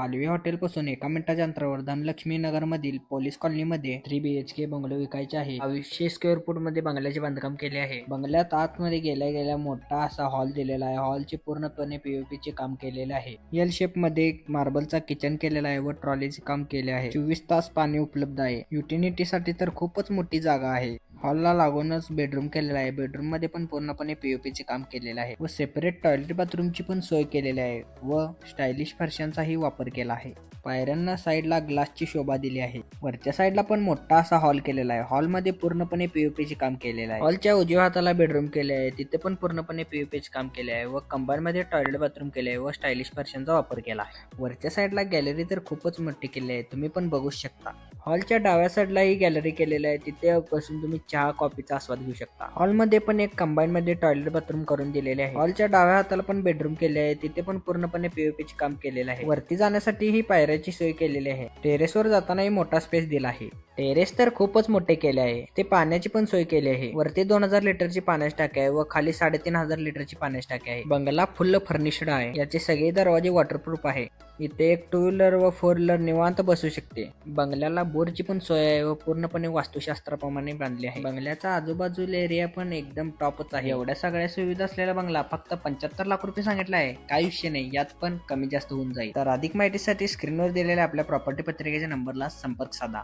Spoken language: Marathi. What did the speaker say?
पालवी हॉटेलपासून एका मिनिटाच्या अंतरावर धनलक्ष्मी नगरमधील पोलीस कॉलनीमध्ये three B H K bungalow विकायचे आहे. अविशे स्क्वेअर फूटमध्ये बंगल्याचे बांधकाम केले आहे. बंगल्यात आतमध्ये गेल्या गेल्या मोठा असा हॉल दिलेला आहे. हॉलचे पूर्णपणे पीओपी चे काम केलेले आहे. एल शेपमध्ये मार्बलचा किचन केलेला आहे व ट्रॉलीचे काम केले आहे. चोवीस तास पाणी उपलब्ध आहे. युटिलिटी साठी तर खूपच मोठी जागा आहे. हॉलला लागूनच बेडरूम केलेला आहे. बेडरूममध्ये पण पूर्णपणे पीओपी चे काम केलेलं आहे. व सेपरेट टॉयलेट बाथरूमची पण सोय केलेली आहे. व स्टायलिश फरशांचाही वापर केला आहे. पायऱ्यांना साईडला ग्लासची शोभा दिली आहे. वरच्या साईडला पण मोठा असा हॉल केलेला आहे. हॉलमध्ये पूर्णपणे पीओपी चे काम केलेलं आहे. हॉलच्या उजव्या हाताला बेडरूम केले आहे. तिथे पण पूर्णपणे पीओपी चे काम केले आहे. व कंबाईनमध्ये टॉयलेट बाथरूम केले आहे. व स्टायलिश फरशांचा वापर केला आहे. वरच्या साईडला गॅलरी तर खूपच मोठी केली आहे. तुम्ही पण बघू शकता. हॉलच्या डाव्या साईडला ही गॅलरी केलेली आहे तिथे बसून तुम्ही चहा कॉफीचा आस्वाद घेऊ शकता. हॉलमध्ये पण एक कंबाईन मध्ये टॉयलेट बाथरूम करून दिलेले आहे. हॉलच्या डाव्या हाताला पण बेडरूम केले आहे. तिथे पण पूर्णपणे पीओपी चे काम केलेलं आहे. वरती जाण्यासाठी ही पायऱ्याची सोय केलेली आहे. टेरेसवर जातानाही मोठा स्पेस दिला आहे. टेरेस तर खूपच मोठे केले आहे. ते पाण्याची पण सोय केली आहे. वरती दोन हजार लिटरची पाण्याची टाकी आहे व खाली साडेतीन हजार लिटरची पाण्याची टाकी आहे. बंगला फुल्ल फर्निश्ड आहे. याचे सगळे दरवाजे वॉटरप्रूफ आहे. इथे एक टू व्हीलर व फोर व्हीलर निवांत बसू शकते. बंगल्याला बोरची पण सोय आहे व पूर्णपणे वास्तुशास्त्राप्रमाणे बांधली आहे. बंगल्याचा आजूबाजूला एरिया पण एकदम टॉपच आहे. एवढ्या सगळ्या सुविधा असलेला बंगला फक्त पंच्याहत्तर लाख रुपये सांगितला आहे. काही विषय नाही. यात पण कमी जास्त होऊन जाईल. तर अधिक माहितीसाठी स्क्रीनवर दिलेल्या आपल्या प्रॉपर्टी पत्रिकेच्या नंबरला संपर्क साधा.